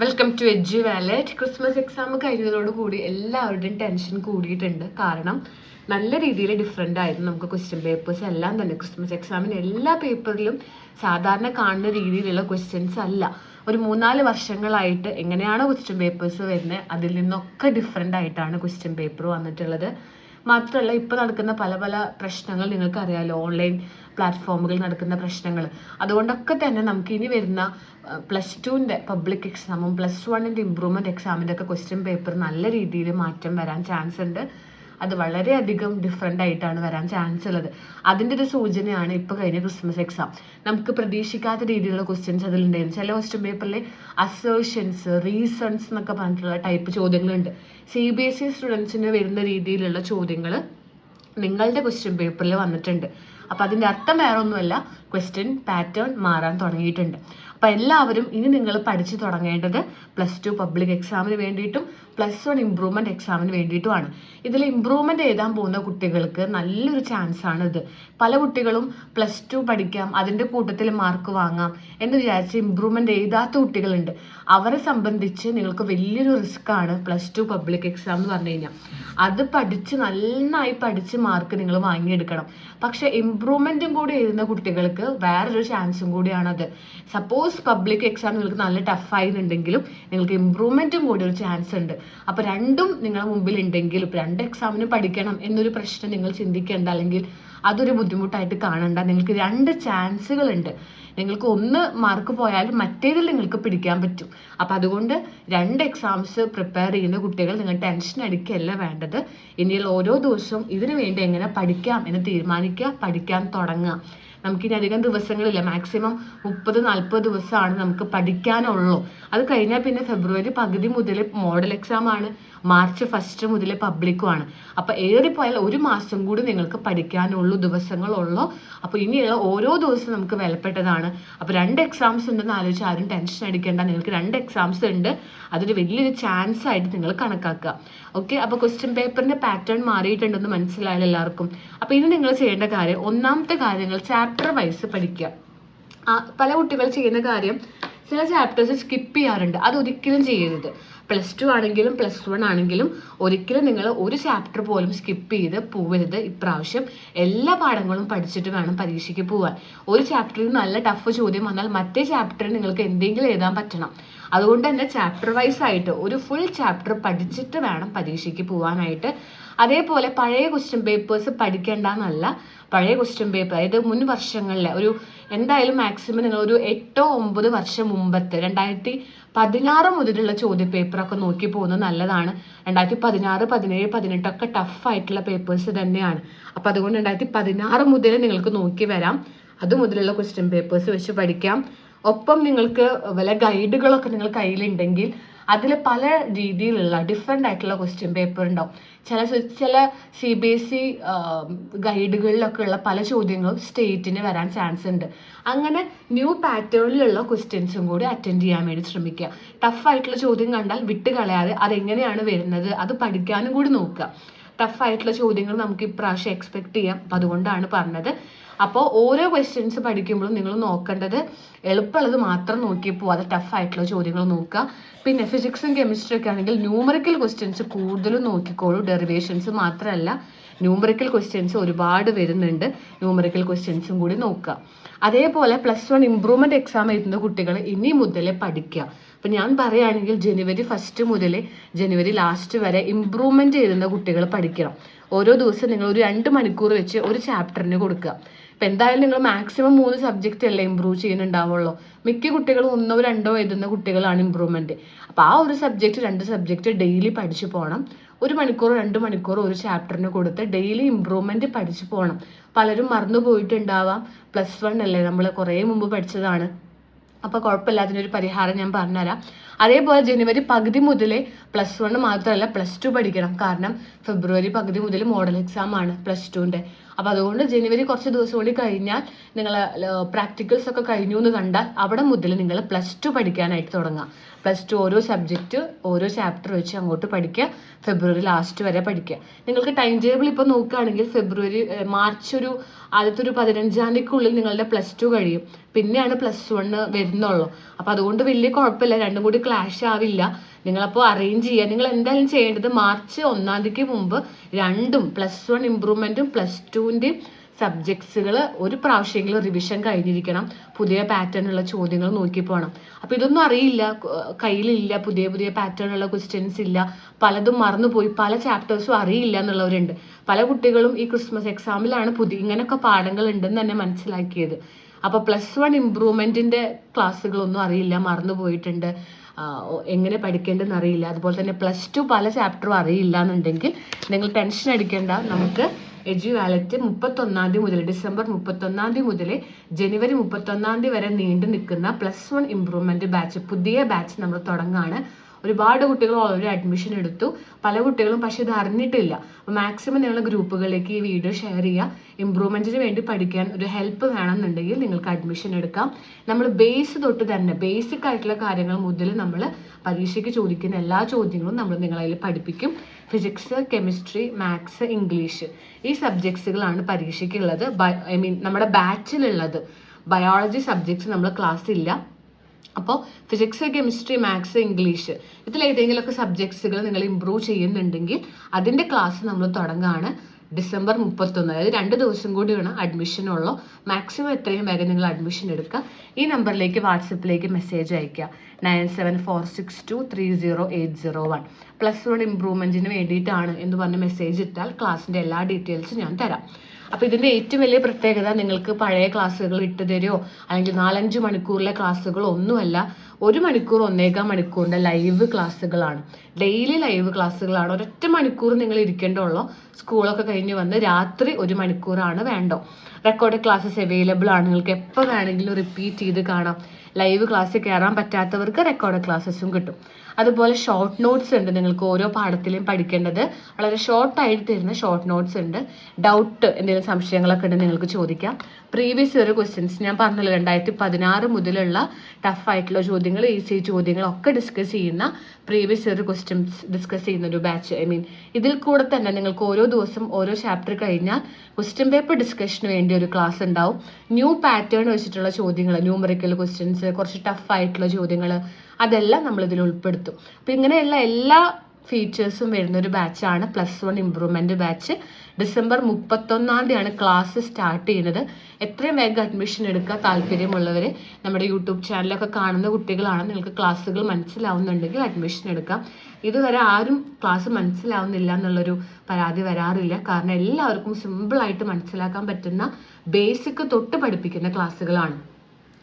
Welcome to edge wallet Christmas exam കഴിഞ്ഞതോടുകൂടി എല്ലാവരുടെയും tension കൂടിയിട്ടുണ്ട്. കാരണം നല്ല രീതിയിൽ ഡിഫറെന്റ് ആയിരുന്നു നമുക്ക് ക്വസ്റ്റ്യൻ പേപ്പേഴ്സ് എല്ലാം തന്നെ. ക്രിസ്മസ് എക്സാമിന് എല്ലാ പേപ്പറിലും സാധാരണ കാണുന്ന രീതിയിലുള്ള ക്വസ്റ്റ്യൻസ് അല്ല. ഒരു മൂന്നാൽ വർഷങ്ങളായിട്ട് എങ്ങനെയാണോ ക്വസ്റ്റ്യൻ പേപ്പേഴ്സ് വരുന്നത് അതിൽ നിന്നൊക്കെ ഡിഫറെന്റ് ആയിട്ടാണ് ക്വസ്റ്റ്യൻ പേപ്പർ വന്നിട്ടുള്ളത്. മാത്രമല്ല ഇപ്പോൾ നടക്കുന്ന പല പല പ്രശ്നങ്ങൾ നിങ്ങൾക്കറിയാമല്ലോ ഓൺലൈൻ പ്ലാറ്റ്ഫോമുകളിൽ നടക്കുന്ന പ്രശ്നങ്ങൾ. അതുകൊണ്ടൊക്കെ തന്നെ നമുക്ക് ഇനി വരുന്ന പ്ലസ് ടുവിന്റെ പബ്ലിക് എക്സാമും പ്ലസ് വണ്ണിന്റെ ഇമ്പ്രൂവ്മെന്റ് എക്സാമിന്റെ ഒക്കെ ക്വസ്റ്റ്യൻ പേപ്പർ നല്ല രീതിയിൽ മാറ്റം വരാൻ ചാൻസ് ഉണ്ട്. അത് വളരെയധികം ഡിഫറെന്റ് ആയിട്ടാണ് വരാൻ ചാൻസ് ഉള്ളത്. അതിന്റെ ഒരു സൂചനയാണ് ഇപ്പോൾ കഴിഞ്ഞ ക്രിസ്മസ് എക്സാം നമുക്ക് പ്രതീക്ഷിക്കാത്ത രീതിയിലുള്ള ക്വസ്റ്റ്യൻസ് അതിലുണ്ടായിരുന്നു. ചില ക്വസ്റ്റ്യൻ പേപ്പറിൽ അസേർഷൻസ് റീസൺസ് എന്നൊക്കെ പറഞ്ഞിട്ടുള്ള ടൈപ്പ് ചോദ്യങ്ങളുണ്ട്. സി ബി എസ് ഇ സ്റ്റുഡൻസിന് വരുന്ന രീതിയിലുള്ള ചോദ്യങ്ങൾ നിങ്ങളുടെ ക്വസ്റ്റ്യൻ പേപ്പറിൽ വന്നിട്ടുണ്ട്. അപ്പോൾ അതിന്റെ അർത്ഥം വേറെ ഒന്നുമല്ല ക്വസ്റ്റ്യൻ പാറ്റേൺ മാറാൻ തുടങ്ങിയിട്ടുണ്ട്. അപ്പോൾ എല്ലാവരും ഇനി നിങ്ങൾ പഠിച്ചു തുടങ്ങേണ്ടത് പ്ലസ് ടു പബ്ലിക് എക്സാമിന് വേണ്ടിയിട്ടും പ്ലസ് വൺ ഇമ്പ്രൂവ്മെന്റ് എക്സാമിന് വേണ്ടിയിട്ടുമാണ്. ഇതിൽ ഇമ്പ്രൂവ്മെന്റ് എഴുതാൻ പോകുന്ന കുട്ടികൾക്ക് നല്ലൊരു ചാൻസ് ആണ് ഇത്. പല കുട്ടികളും പ്ലസ് ടു പഠിക്കാം അതിന്റെ കൂട്ടത്തിൽ മാർക്ക് വാങ്ങാം എന്ന് വിചാരിച്ച് ഇമ്പ്രൂവ്മെന്റ് എഴുതാത്ത കുട്ടികളുണ്ട്. അവരെ സംബന്ധിച്ച് നിങ്ങൾക്ക് വലിയൊരു റിസ്ക് ആണ് പ്ലസ് ടു പബ്ലിക് എക്സാം എന്ന് പറഞ്ഞു കഴിഞ്ഞാൽ അത് പഠിച്ച് നന്നായി പഠിച്ച് മാർക്ക് നിങ്ങൾ വാങ്ങിയെടുക്കണം. പക്ഷെ ഇമ്പ്രൂവ്മെന്റും കൂടി എഴുതുന്ന കുട്ടികൾക്ക് വേറൊരു ചാൻസും കൂടിയാണത്. സപ്പോസ് പബ്ലിക് എക്സാം നിങ്ങൾക്ക് നല്ല ടഫായിരുന്നുണ്ടെങ്കിലും നിങ്ങൾക്ക് ഇമ്പ്രൂവ്മെന്റും കൂടി ഒരു ചാൻസ് ഉണ്ട്. അപ്പോൾ രണ്ടും നിങ്ങളുടെ മുമ്പിൽ ഉണ്ടെങ്കിൽ ഇപ്പോൾ രണ്ട് എക്സാമിന് പഠിക്കണം എന്നൊരു പ്രശ്നം നിങ്ങൾ ചിന്തിക്കേണ്ട അല്ലെങ്കിൽ അതൊരു ബുദ്ധിമുട്ടായിട്ട് കാണണ്ട. നിങ്ങൾക്ക് രണ്ട് ചാൻസുകൾ ഉണ്ട്. നിങ്ങൾക്ക് ഒന്ന് മാർക്ക് പോയാലും മറ്റേതിൽ നിങ്ങൾക്ക് പിടിക്കാൻ പറ്റും. അപ്പം അതുകൊണ്ട് രണ്ട് എക്സാംസ് പ്രിപ്പയർ ചെയ്യുന്ന കുട്ടികൾ നിങ്ങൾ ടെൻഷൻ അടിക്കുകയല്ല വേണ്ടത്. ഇനിയുള്ള ഓരോ ദിവസവും ഇതിനു വേണ്ടി എങ്ങനെ പഠിക്കാം എന്ന് തീരുമാനിക്കുക പഠിക്കാൻ തുടങ്ങുക. നമുക്കിനി അധികം ദിവസങ്ങളില്ല. മാക്സിമം മുപ്പത് നാൽപ്പത് ദിവസമാണ് നമുക്ക് പഠിക്കാനുള്ളൂ. അത് കഴിഞ്ഞാൽ പിന്നെ ഫെബ്രുവരി പകുതി മുതൽ മോഡൽ എക്സാം ആണ്. മാർച്ച് ഫസ്റ്റ് മുതൽ പബ്ലിക്കും ആണ്. അപ്പോൾ ഏറിപ്പോയാൽ ഒരു മാസം കൂടി നിങ്ങൾക്ക് പഠിക്കാനുള്ളൂ ദിവസങ്ങളുള്ളൂ. അപ്പോൾ ഇനിയുള്ള ഓരോ ദിവസവും നമുക്ക് വിലപ്പെട്ടതാണ്. അപ്പോൾ രണ്ട് എക്സാംസ് ഉണ്ടെന്ന് ആലോചിച്ച് ആരും ടെൻഷൻ അടിക്കേണ്ട. നിങ്ങൾക്ക് രണ്ട് എക്സാംസ് ഉണ്ട്. അതൊരു വലിയൊരു ചാൻസ് ആയിട്ട് നിങ്ങൾ കണക്കാക്കുക. ഓക്കെ അപ്പോൾ ക്വസ്റ്റ്യൻ പേപ്പറിന്റെ പാറ്റേൺ മാറിയിട്ടുണ്ടെന്ന് മനസ്സിലായാലും എല്ലാവർക്കും. അപ്പോൾ ഇനി നിങ്ങൾ ചെയ്യേണ്ട കാര്യം ഒന്നാമത്തെ കാര്യങ്ങൾ ചാപ്റ്റർ വൈസ് പഠിക്കുക. പല കുട്ടികൾ ചെയ്യുന്ന കാര്യം ചില ചാപ്റ്റേഴ്സ് സ്കിപ്പ് ചെയ്യാറുണ്ട്. അത് ഒരിക്കലും ചെയ്യരുത്. പ്ലസ് ടു ആണെങ്കിലും പ്ലസ് വൺ ആണെങ്കിലും ഒരിക്കലും നിങ്ങൾ ഒരു ചാപ്റ്റർ പോലും സ്കിപ്പ് ചെയ്ത് പോവരുത് ഇപ്രാവശ്യം. എല്ലാ പാഠങ്ങളും പഠിച്ചിട്ട് വേണം പരീക്ഷയ്ക്ക് പോവാൻ. ഒരു ചാപ്റ്ററിൽ നല്ല ടഫ് ചോദ്യം വന്നാൽ മറ്റേ ചാപ്റ്ററിൽ നിങ്ങൾക്ക് എന്തെങ്കിലും എഴുതാൻ പറ്റണം. അതുകൊണ്ട് തന്നെ ചാപ്റ്റർ വൈസ് ആയിട്ട് ഒരു ഫുൾ ചാപ്റ്റർ പഠിച്ചിട്ട് വേണം പരീക്ഷയ്ക്ക് പോകാനായിട്ട് അതേപോലെ പഴയ ക്വസ്റ്റ്യൻ പേപ്പേഴ്സ് പഠിക്കേണ്ടെന്നല്ല പഴയ ക്വസ്റ്റ്യൻ പേപ്പർ അതായത് മുൻ വർഷങ്ങളിലെ ഒരു എന്തായാലും മാക്സിമം നിങ്ങൾ ഒരു എട്ടോ ഒമ്പത് വർഷം മുമ്പത്തെ രണ്ടായിരത്തി പതിനാറ് മുതലുള്ള ചോദ്യ പേപ്പറൊക്കെ നോക്കി പോകുന്നത് നല്ലതാണ്. രണ്ടായിരത്തി പതിനാറ് പതിനേഴ് പതിനെട്ടൊക്കെ ടഫായിട്ടുള്ള പേപ്പേഴ്സ് തന്നെയാണ്. അപ്പം അതുകൊണ്ട് രണ്ടായിരത്തി പതിനാറ് മുതൽ നിങ്ങൾക്ക് നോക്കി വരാം. അത് മുതലുള്ള ക്വസ്റ്റ്യൻ പേപ്പേഴ്സ് വെച്ച് പഠിക്കാം. ഒപ്പം നിങ്ങൾക്ക് വല്ല ഗൈഡുകളൊക്കെ നിങ്ങൾ കയ്യിലുണ്ടെങ്കിൽ അതിൽ പല രീതിയിലുള്ള ഡിഫറെന്റ് ആയിട്ടുള്ള ക്വസ്റ്റ്യൻ പേപ്പർ ഉണ്ടാവും. ചില ചില സി ബി എസ് ഇ ഗൈഡുകളിലൊക്കെ ഉള്ള പല ചോദ്യങ്ങളും സ്റ്റേറ്റിന് വരാൻ ചാൻസ് ഉണ്ട്. അങ്ങനെ ന്യൂ പാറ്റേണിലുള്ള ക്വസ്റ്റ്യൻസും കൂടി അറ്റൻഡ് ചെയ്യാൻ വേണ്ടി ശ്രമിക്കുക. ടഫ് ആയിട്ടുള്ള ചോദ്യം കണ്ടാൽ വിട്ട് കളയാതെ അതെങ്ങനെയാണ് വരുന്നത് അത് പഠിക്കാനും കൂടി നോക്കുക. ടഫ് ആയിട്ടുള്ള ചോദ്യങ്ങൾ നമുക്ക് ഇപ്രാവശ്യം എക്സ്പെക്ട് ചെയ്യാം. അപ്പം അതുകൊണ്ടാണ് പറഞ്ഞത്. അപ്പോൾ ഓരോ ക്വസ്റ്റ്യൻസ് പഠിക്കുമ്പോഴും നിങ്ങൾ നോക്കേണ്ടത് എളുപ്പമുള്ളത് മാത്രം നോക്കി പോവാതെ ടഫ് ആയിട്ടുള്ള ചോദ്യങ്ങൾ നോക്കുക. പിന്നെ ഫിസിക്സും കെമിസ്ട്രി ഒക്കെ ആണെങ്കിൽ ന്യൂമറിക്കൽ ക്വസ്റ്റ്യൻസ് കൂടുതലും നോക്കിക്കോളൂ. ഡെറിവേഷൻസ് മാത്രമല്ല ന്യൂമറിക്കൽ ക്വസ്റ്റ്യൻസ് ഒരുപാട് വരുന്നുണ്ട്. ന്യൂമറിക്കൽ ക്വസ്റ്റ്യൻസും കൂടി നോക്കുക. അതേപോലെ പ്ലസ് വൺ ഇമ്പ്രൂവ്മെന്റ് എക്സാം എഴുതുന്ന കുട്ടികൾ ഇനി മുതൽ പഠിക്കുക. അപ്പം ഞാൻ പറയുകയാണെങ്കിൽ ജനുവരി ഫസ്റ്റ് മുതൽ ജനുവരി ലാസ്റ്റ് വരെ ഇമ്പ്രൂവ്മെന്റ് എഴുതുന്ന കുട്ടികൾ പഠിക്കണം. ഓരോ ദിവസം നിങ്ങൾ ഒരു രണ്ട് മണിക്കൂർ വെച്ച് ഒരു ചാപ്റ്ററിന് കൊടുക്കുക. ഇപ്പം എന്തായാലും നിങ്ങൾ മാക്സിമം മൂന്ന് സബ്ജക്റ്റ് അല്ലേ ഇമ്പ്രൂവ് ചെയ്യുന്നുണ്ടാവുള്ളൂ. മിക്ക കുട്ടികളും ഒന്നോ രണ്ടോ എഴുതുന്ന കുട്ടികളാണ് ഇമ്പ്രൂവ്മെന്റ് അപ്പോൾ ആ ഒരു സബ്ജക്റ്റ് രണ്ട് സബ്ജക്റ്റ് ഡെയിലി പഠിച്ചു പോകണം ഒരു മണിക്കൂർ രണ്ട് മണിക്കൂർ ഒരു ചാപ്റ്ററിന് കൊടുത്ത് ഡെയിലി ഇമ്പ്രൂവ്മെന്റ് പഠിച്ചു പോകണം പലരും മറന്നു പോയിട്ടുണ്ടാവാം. പ്ലസ് വൺ അല്ലേ നമ്മൾ കുറേ മുമ്പ് പഠിച്ചതാണ്. അപ്പോൾ കുഴപ്പമില്ല അതിനൊരു പരിഹാരം ഞാൻ പറഞ്ഞുതരാം. അതേപോലെ ജനുവരി പകുതി മുതൽ പ്ലസ് വൺ മാത്രമല്ല പ്ലസ് ടു പഠിക്കണം. കാരണം ഫെബ്രുവരി പകുതി മുതൽ മോഡൽ എക്സാം ആണ് പ്ലസ് ടുവിന്റെ അപ്പോൾ അതുകൊണ്ട് ജനുവരി കുറച്ച് ദിവസം കൂടി കഴിഞ്ഞാൽ നിങ്ങൾ പ്രാക്ടിക്കൽസ് ഒക്കെ കഴിഞ്ഞു എന്ന് കണ്ടാൽ അവിടെ മുതൽ നിങ്ങൾ പ്ലസ് ടു പഠിക്കാനായിട്ട് തുടങ്ങാം. പ്ലസ് ടു ഓരോ സബ്ജക്റ്റ് ഓരോ ചാപ്റ്റർ വെച്ച് അങ്ങോട്ട് പഠിക്കുക. ഫെബ്രുവരി ലാസ്റ്റ് വരെ പഠിക്കുക. നിങ്ങൾക്ക് ടൈം ടേബിൾ ഇപ്പൊ നോക്കുകയാണെങ്കിൽ ഫെബ്രുവരി മാർച്ച് ഒരു ആദ്യത്തെ ഒരു പതിനഞ്ചാം തീയതിക്കുള്ളിൽ നിങ്ങളുടെ പ്ലസ് ടു കഴിയും. പിന്നെയാണ് പ്ലസ് വൺ വരുന്നുള്ളൂ. അപ്പോൾ അതുകൊണ്ട് വലിയ കുഴപ്പമില്ല. രണ്ടും കൂടി ക്ലാഷ് ആവില്ല. നിങ്ങളപ്പോൾ അറേഞ്ച് ചെയ്യുക നിങ്ങൾ എന്തായാലും ചെയ്യേണ്ടത് മാർച്ച് ഒന്നാം തീയതിക്ക് മുമ്പ് രണ്ടും പ്ലസ് വൺ ഇമ്പ്രൂവ്മെന്റും പ്ലസ് ടുവിന്റെയും സബ്ജക്ട്സുകൾ ഒരു പ്രാവശ്യമെങ്കിലും റിവിഷൻ കഴിഞ്ഞിരിക്കണം. പുതിയ പാറ്റേൺ ഉള്ള ചോദ്യങ്ങൾ നോക്കി പോകണം അപ്പോൾ ഇതൊന്നും അറിയില്ല. കയ്യിലില്ല. പുതിയ പുതിയ പാറ്റേൺ ഉള്ള ക്വസ്റ്റ്യൻസ് ഇല്ല. പലതും മറന്നുപോയി. പല ചാപ്റ്റേഴ്സും അറിയില്ല എന്നുള്ളവരുണ്ട്. പല കുട്ടികളും ഈ ക്രിസ്മസ് എക്സാമിലാണ് പുതിയ ഇങ്ങനെയൊക്കെ പാഠങ്ങൾ ഉണ്ടെന്ന് തന്നെ മനസ്സിലാക്കിയത്. അപ്പോൾ പ്ലസ് വൺ ഇമ്പ്രൂവ്മെന്റിന്റെ ക്ലാസ്സുകളൊന്നും അറിയില്ല. മറന്നു പോയിട്ടുണ്ട് എങ്ങനെ പഠിക്കേണ്ടതെന്ന് അറിയില്ല അതുപോലെ തന്നെ പ്ലസ് ടു പല ചാപ്റ്ററും അറിയില്ല എന്നുണ്ടെങ്കിൽ നിങ്ങൾ ടെൻഷൻ അടിക്കേണ്ട. നമുക്ക് എജു വാലറ്റ് മുപ്പത്തൊന്നാം തീയതി മുതൽ ഡിസംബർ മുപ്പത്തൊന്നാം തീയതി മുതൽ ജനുവരി മുപ്പത്തൊന്നാം തീയതി വരെ നീണ്ടു നിൽക്കുന്ന പ്ലസ് വൺ ഇമ്പ്രൂവ്മെന്റ് ബാച്ച് പുതിയ ബാച്ച് നമ്മൾ തുടങ്ങുകയാണ്. ഒരുപാട് കുട്ടികൾ ഓൾറെഡി അഡ്മിഷൻ എടുത്തു. പല കുട്ടികളും പക്ഷേ ഇത് അറിഞ്ഞിട്ടില്ല. അപ്പോൾ മാക്സിമം നിങ്ങളുടെ ഗ്രൂപ്പുകളിലേക്ക് ഈ വീഡിയോ ഷെയർ ചെയ്യുക. ഇമ്പ്രൂവ്മെന്റിന് വേണ്ടി പഠിക്കാൻ ഒരു ഹെൽപ്പ് വേണമെന്നുണ്ടെങ്കിൽ നിങ്ങൾക്ക് അഡ്മിഷൻ എടുക്കാം. നമ്മൾ ബേസ് തൊട്ട് തന്നെ ബേസിക് ആയിട്ടുള്ള കാര്യങ്ങൾ മുതൽ നമ്മൾ പരീക്ഷയ്ക്ക് ചോദിക്കുന്ന എല്ലാ ചോദ്യങ്ങളും നമ്മൾ നിങ്ങളതിൽ പഠിപ്പിക്കും. ഫിസിക്സ് കെമിസ്ട്രി മാത്സ് ഇംഗ്ലീഷ് ഈ സബ്ജക്ട്സുകളാണ് പരീക്ഷയ്ക്കുള്ളത് ഐ മീൻ നമ്മുടെ ബാച്ചിലുള്ളത് ബയോളജി സബ്ജക്ട്സ് നമ്മൾ ക്ലാസ് ഇല്ല. അപ്പോൾ ഫിസിക്സ് കെമിസ്ട്രി മാത്സ് ഇംഗ്ലീഷ് ഇതിൽ ഇതിലേതെങ്കിലുമൊക്കെ സബ്ജക്ട്സുകൾ നിങ്ങൾ ഇമ്പ്രൂവ് ചെയ്യുന്നുണ്ടെങ്കിൽ അതിന്റെ ക്ലാസ് നമ്മൾ തുടങ്ങുകയാണ് ഡിസംബർ മുപ്പത്തൊന്ന്. അതായത് രണ്ട് ദിവസം കൂടിയാണ് അഡ്മിഷൻ ഉള്ളൂ. മാക്സിമം എത്രയും വേഗം നിങ്ങൾ അഡ്മിഷൻ എടുക്കുക. ഈ നമ്പറിലേക്ക് വാട്സപ്പിലേക്ക് മെസ്സേജ് അയയ്ക്കുക nine seven four six two three zero eight zero one. Plus one ഇമ്പ്രൂവ്മെന്റിന് വേണ്ടിയിട്ടാണ് എന്ന് പറഞ്ഞ് മെസ്സേജ് ഇട്ടാൽ ക്ലാസ്സിന്റെ എല്ലാ ഡീറ്റെയിൽസും ഞാൻ തരാം. അപ്പോൾ ഇതിന്റെ ഏറ്റവും വലിയ പ്രത്യേകത നിങ്ങൾക്ക് പഴയ ക്ലാസ്സുകൾ ഇട്ട് തരുമോ അല്ലെങ്കിൽ നാലഞ്ച് മണിക്കൂറിലെ ക്ലാസ്സുകൾ ഒന്നുമല്ല ഒരു മണിക്കൂർ ഒന്നേകാൽ മണിക്കൂറിന്റെ ലൈവ് ക്ലാസ്സുകളാണ് ഡെയിലി ലൈവ് ക്ലാസ്സുകളാണ് ഒരൊറ്റ മണിക്കൂർ നിങ്ങൾ ഇരിക്കേണ്ടുള്ളൂ സ്കൂളൊക്കെ കഴിഞ്ഞ് വന്ന് രാത്രി ഒരു മണിക്കൂറാണ് വേണ്ടോ റെക്കോർഡ് ക്ലാസ്സസ് അവൈലബിൾ ആണ്. നിങ്ങൾക്ക് എപ്പോൾ വേണമെങ്കിലും റിപ്പീറ്റ് ചെയ്ത് കാണാം. ലൈവ് ക്ലാസ്സിൽ കയറാൻ പറ്റാത്തവർക്ക് റെക്കോർഡ് ക്ലാസ്സസും കിട്ടും. അതുപോലെ ഷോർട്ട് നോട്ട്സ് ഉണ്ട് നിങ്ങൾക്ക് ഓരോ പാഠത്തിലും പഠിക്കേണ്ടത്. വളരെ ഷോർട്ടായിട്ട് തരുന്ന ഷോർട്ട് നോട്ട്സ് ഉണ്ട്. ഡൗട്ട് എന്തെങ്കിലും സംശയങ്ങളൊക്കെ ഉണ്ടെങ്കിൽ നിങ്ങൾക്ക് ചോദിക്കാം. പ്രീവിയസ് ഇയർ ക്വസ്റ്റ്യൻസ് ഞാൻ പറഞ്ഞല്ലോ രണ്ടായിരത്തി പതിനാറ് മുതലുള്ള ടഫായിട്ടുള്ള ചോദ്യങ്ങൾ ഈസി ചോദ്യങ്ങളൊക്കെ ഡിസ്കസ് ചെയ്യുന്ന പ്രീവിയസ് ഇയർ ക്വസ്റ്റ്യൻസ് ഡിസ്കസ് ചെയ്യുന്ന ഒരു ബാച്ച് ഐ മീൻ ഇതിൽ കൂടെ തന്നെ നിങ്ങൾക്ക് ഓരോ ദിവസം ഓരോ ചാപ്റ്റർ കഴിഞ്ഞാൽ ക്വസ്റ്റ്യൻ പേപ്പർ ഡിസ്കഷന് വേണ്ടി ഒരു ക്ലാസ് ഉണ്ടാവും ന്യൂ പാറ്റേൺ വെച്ചിട്ടുള്ള ചോദ്യങ്ങൾ ന്യൂമറിക്കൽ ക്വസ്റ്റ്യൻസ് കുറച്ച് ടഫ് ആയിട്ടുള്ള ചോദ്യങ്ങൾ അതെല്ലാം നമ്മൾ ഇതിൽ ഉൾപ്പെടുത്തും. അപ്പോൾ ഇങ്ങനെയുള്ള എല്ലാ ഫീച്ചേഴ്സും വരുന്ന ഒരു ബാച്ചാണ് plus one improvement batch December മുപ്പത്തൊന്നാം തീയതിയാണ് ക്ലാസ് സ്റ്റാർട്ട് ചെയ്യുന്നത്. എത്രയും വേഗം അഡ്മിഷൻ എടുക്കാൻ താല്പര്യമുള്ളവർ നമ്മുടെ യൂട്യൂബ് ചാനലൊക്കെ കാണുന്ന കുട്ടികളാണ്. നിങ്ങൾക്ക് ക്ലാസ്സുകൾ മനസ്സിലാവുന്നുണ്ടെങ്കിൽ അഡ്മിഷൻ എടുക്കാം. ഇതുവരെ ആരും ക്ലാസ് മനസ്സിലാവുന്നില്ല എന്നുള്ളൊരു പരാതി വരാറില്ല. കാരണം എല്ലാവർക്കും സിമ്പിളായിട്ട് മനസ്സിലാക്കാൻ പറ്റുന്ന ബേസിക് തൊട്ട് പഠിപ്പിക്കുന്ന ക്ലാസ്സുകളാണ്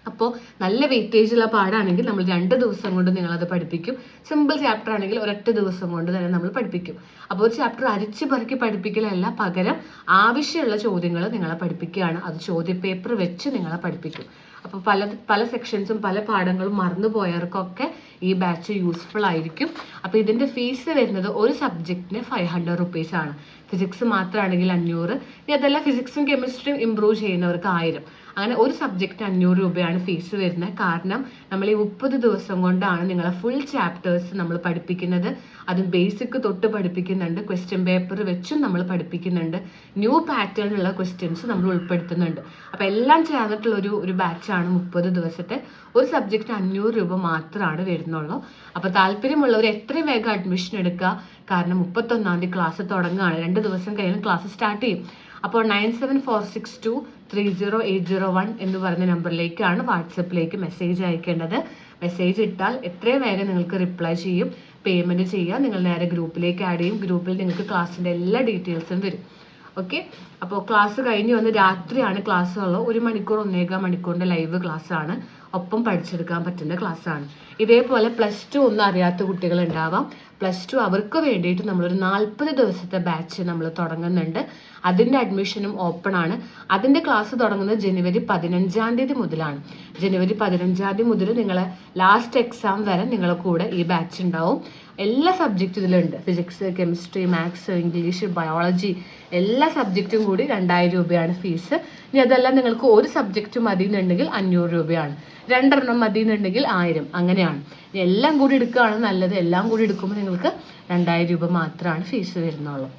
അപ്പോൾ നല്ല വെയിറ്റേജ് ഉള്ള പാടാണെങ്കിൽ നമ്മൾ രണ്ട് ദിവസം കൊണ്ട് നിങ്ങളത് പഠിപ്പിക്കും. സിമ്പിൾ ചാപ്റ്റർ ആണെങ്കിൽ ഒരൊറ്റ ദിവസം കൊണ്ട് തന്നെ നമ്മൾ പഠിപ്പിക്കും. അപ്പോൾ ഒരു ചാപ്റ്റർ അരിച്ചു പറക്കി പഠിപ്പിക്കലല്ല പകരം ആവശ്യമുള്ള ചോദ്യങ്ങൾ നിങ്ങളെ പഠിപ്പിക്കുകയാണ്. അത് ചോദ്യ ചോദ്യപേപ്പർ വെച്ച് നിങ്ങളെ പഠിപ്പിക്കും. അപ്പോൾ പല പല സെക്ഷൻസും പല പാഠങ്ങളും മറന്നു പോയവർക്കൊക്കെ ഈ ബാച്ച് യൂസ്ഫുൾ ആയിരിക്കും. അപ്പോൾ ഇതിന്റെ ഫീസ് വരുന്നത് ഒരു സബ്ജക്റ്റിന് ഫൈവ് ഹൺഡ്രഡ് റുപ്പീസ് ആണ്. ഫിസിക്സ് മാത്രമാണെങ്കിൽ അഞ്ഞൂറ്. ഇനി അതല്ല ഫിസിക്സും കെമിസ്ട്രിയും ഇമ്പ്രൂവ് ചെയ്യുന്നവർക്ക് ആയിരം. അങ്ങനെ ഒരു സബ്ജക്റ്റ് അഞ്ഞൂറ് രൂപയാണ് ഫീസ് വരുന്നത്. കാരണം നമ്മൾ ഈ മുപ്പത് ദിവസം കൊണ്ടാണ് നിങ്ങളെ ഫുൾ ചാപ്റ്റേഴ്സ് നമ്മൾ പഠിപ്പിക്കുന്നത്. അതും ബേസിക് തൊട്ട് പഠിപ്പിക്കുന്നുണ്ട്. ക്വസ്റ്റ്യൻ പേപ്പർ വെച്ചും നമ്മൾ പഠിപ്പിക്കുന്നുണ്ട്. ന്യൂ പാറ്റേൺ ഉള്ള ക്വസ്റ്റ്യൻസ് നമ്മൾ ഉൾപ്പെടുത്തുന്നുണ്ട്. അപ്പോൾ എല്ലാം ചേർന്നിട്ടുള്ള ഒരു ഒരു ബാച്ചാണ് മുപ്പത് ദിവസത്തെ. ഒരു സബ്ജക്റ്റ് അഞ്ഞൂറ് രൂപ മാത്രമാണ് വരുന്നുള്ളൂ. അപ്പോൾ താല്പര്യമുള്ളവർ എത്രയും വേഗം അഡ്മിഷൻ എടുക്കുക. കാരണം മുപ്പത്തൊന്നാം തീയതി ക്ലാസ് തുടങ്ങുകയാണ്. രണ്ട് ദിവസം കഴിയുമ്പോൾ ക്ലാസ് സ്റ്റാർട്ട് ചെയ്യും. അപ്പോൾ nine seven four six two three zero eight zero one എന്ന് പറയുന്ന നമ്പറിലേക്കാണ് വാട്സപ്പിലേക്ക് മെസ്സേജ് അയക്കേണ്ടത്. മെസ്സേജ് ഇട്ടാൽ എത്രയും വേഗം നിങ്ങൾക്ക് റിപ്ലൈ ചെയ്യും. പേയ്മെന്റ് ചെയ്യുക. നിങ്ങൾ നേരെ ഗ്രൂപ്പിലേക്ക് ആഡ് ചെയ്യും. ഗ്രൂപ്പിൽ നിങ്ങൾക്ക് ക്ലാസ്സിന്റെ എല്ലാ ഡീറ്റെയിൽസും വരും. ഓക്കെ അപ്പോൾ ക്ലാസ് കഴിഞ്ഞ് വന്ന് രാത്രിയാണ് ക്ലാസ് ഉള്ളത്. ഒരു മണിക്കൂർ ഒന്നേകാൽ മണിക്കൂറിന്റെ ലൈവ് ക്ലാസ് ആണ്. ഒപ്പം പഠിച്ചെടുക്കാൻ പറ്റുന്ന ക്ലാസ്സാണ്. ഇതേപോലെ പ്ലസ് ടു ഒന്നും അറിയാത്ത കുട്ടികൾ ഉണ്ടാവാം പ്ലസ് ടു അവർക്ക് വേണ്ടിയിട്ട് നമ്മളൊരു നാൽപ്പത് ദിവസത്തെ ബാച്ച് നമ്മൾ തുടങ്ങുന്നുണ്ട്. അതിന്റെ അഡ്മിഷനും ഓപ്പൺ ആണ്. അതിന്റെ ക്ലാസ് തുടങ്ങുന്നത് ജനുവരി പതിനഞ്ചാം തീയതി മുതലാണ്. ജനുവരി പതിനഞ്ചാം തീയതി മുതൽ നിങ്ങളെ ലാസ്റ്റ് എക്സാം വരെ നിങ്ങളെ കൂടെ ഈ ബാച്ച് ഉണ്ടാവും. എല്ലാ സബ്ജക്റ്റും ഇതിലുണ്ട്. Physics chemistry maths English biology എല്ലാ സബ്ജക്റ്റും കൂടി രണ്ടായിരം രൂപയാണ് ഫീസ് ഇനി അതെല്ലാം നിങ്ങൾക്ക് ഒരു സബ്ജക്റ്റ് മതി എന്നുണ്ടെങ്കിൽ അഞ്ഞൂറ് രൂപയാണ്. രണ്ടെണ്ണം മതി എന്നുണ്ടെങ്കിൽ ആയിരം. അങ്ങനെയാണ്. എല്ലാം കൂടി എടുക്കുകയാണ് നല്ലത് എല്ലാം കൂടി എടുക്കുമ്പോൾ നിങ്ങൾക്ക് രണ്ടായിരം രൂപ മാത്രമാണ് ഫീസ് വരുന്നുള്ളൂ.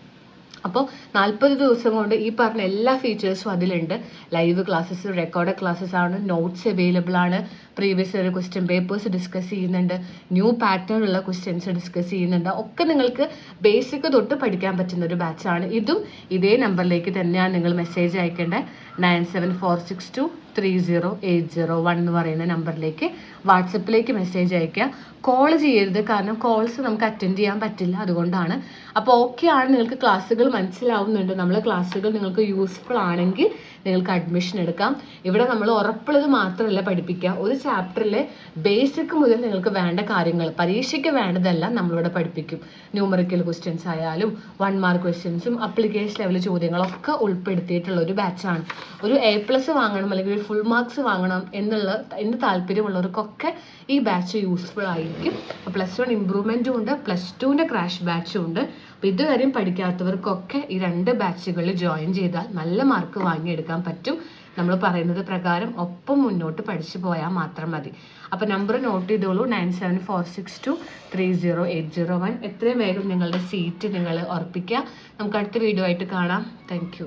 അപ്പോൾ നാൽപ്പത് ദിവസം കൊണ്ട് ഈ പറഞ്ഞ എല്ലാ ഫീച്ചേഴ്സും അതിലുണ്ട്. ലൈവ് ക്ലാസ്സസ് റെക്കോർഡ് ക്ലാസ്സസ് ആണ് നോട്ട്സ് അവൈലബിൾ ആണ്. Previous year question papers discuss ചെയ്യുന്നുണ്ട്. ന്യൂ പാറ്റേൺ ഉള്ള ക്വസ്റ്റ്യൻസ് ഡിസ്കസ് ചെയ്യുന്നുണ്ട്. ഒക്കെ നിങ്ങൾക്ക് ബേസിക് തൊട്ട് പഠിക്കാൻ പറ്റുന്ന ഒരു ബാച്ചാണ് ഇതും ഇതേ നമ്പറിലേക്ക് തന്നെയാണ് നിങ്ങൾ message അയക്കേണ്ടത്. Nine seven four six two three zero eight zero one എന്ന് പറയുന്ന നമ്പറിലേക്ക് വാട്സപ്പിലേക്ക് മെസ്സേജ് അയക്കുക കോൾ ചെയ്യരുത്. കാരണം കോൾസ് നമുക്ക് അറ്റൻഡ് ചെയ്യാൻ പറ്റില്ല. അതുകൊണ്ടാണ്. അപ്പോൾ ഓക്കെ ആണ്. നിങ്ങൾക്ക് ക്ലാസ്സുകൾ മനസ്സിലാവുന്നുണ്ട്. നമ്മൾ ക്ലാസ്സുകൾ നിങ്ങൾക്ക് യൂസ്ഫുൾ ആണെങ്കിൽ നിങ്ങൾക്ക് അഡ്മിഷൻ എടുക്കാം. ഇവിടെ നമ്മൾ ഉറപ്പുള്ളത് മാത്രമല്ല പഠിപ്പിക്കുക. ഒരു ചാപ്റ്ററിലെ ബേസിക് മുതൽ നിങ്ങൾക്ക് വേണ്ട കാര്യങ്ങൾ പരീക്ഷയ്ക്ക് വേണ്ടതെല്ലാം നമ്മളിവിടെ പഠിപ്പിക്കും. ന്യൂമറിക്കൽ ക്വസ്റ്റ്യൻസ് ആയാലും വൺ മാർക്ക് ക്വസ്റ്റ്യൻസും അപ്ലിക്കേഷൻ ലെവൽ ചോദ്യങ്ങളൊക്കെ ഉൾപ്പെടുത്തിയിട്ടുള്ള ഒരു ബാച്ചാണ് ഒരു എ പ്ലസ് വാങ്ങണം അല്ലെങ്കിൽ ഫുൾ മാർക്സ് വാങ്ങണം എന്നുള്ള എന്ന് താല്പര്യമുള്ളവർക്കൊക്കെ ഈ ബാച്ച് യൂസ്ഫുൾ ആയിരിക്കും. പ്ലസ് വൺ ഇമ്പ്രൂവ്മെന്റും ഉണ്ട് പ്ലസ് ടുവിന്റെ ക്രാഷ് ബാച്ചും ഉണ്ട്. അപ്പോൾ ഇതുവരെയും പഠിക്കാത്തവർക്കൊക്കെ ഈ രണ്ട് ബാച്ചുകളിൽ ജോയിൻ ചെയ്താൽ നല്ല മാർക്ക് വാങ്ങിയെടുക്കാൻ പറ്റും. നമ്മൾ പറയുന്നത് പ്രകാരം ഒപ്പം മുന്നോട്ട് പഠിച്ചു പോയാൽ മാത്രം മതി. അപ്പോൾ നമ്പർ നോട്ട് ചെയ്തോളൂ. Nine seven four six two three zero eight zero one എത്രയും വേഗം നിങ്ങളുടെ സീറ്റ് നിങ്ങൾ ഉറപ്പിക്കുക. നമുക്ക് അടുത്ത വീഡിയോ ആയിട്ട് കാണാം. താങ്ക്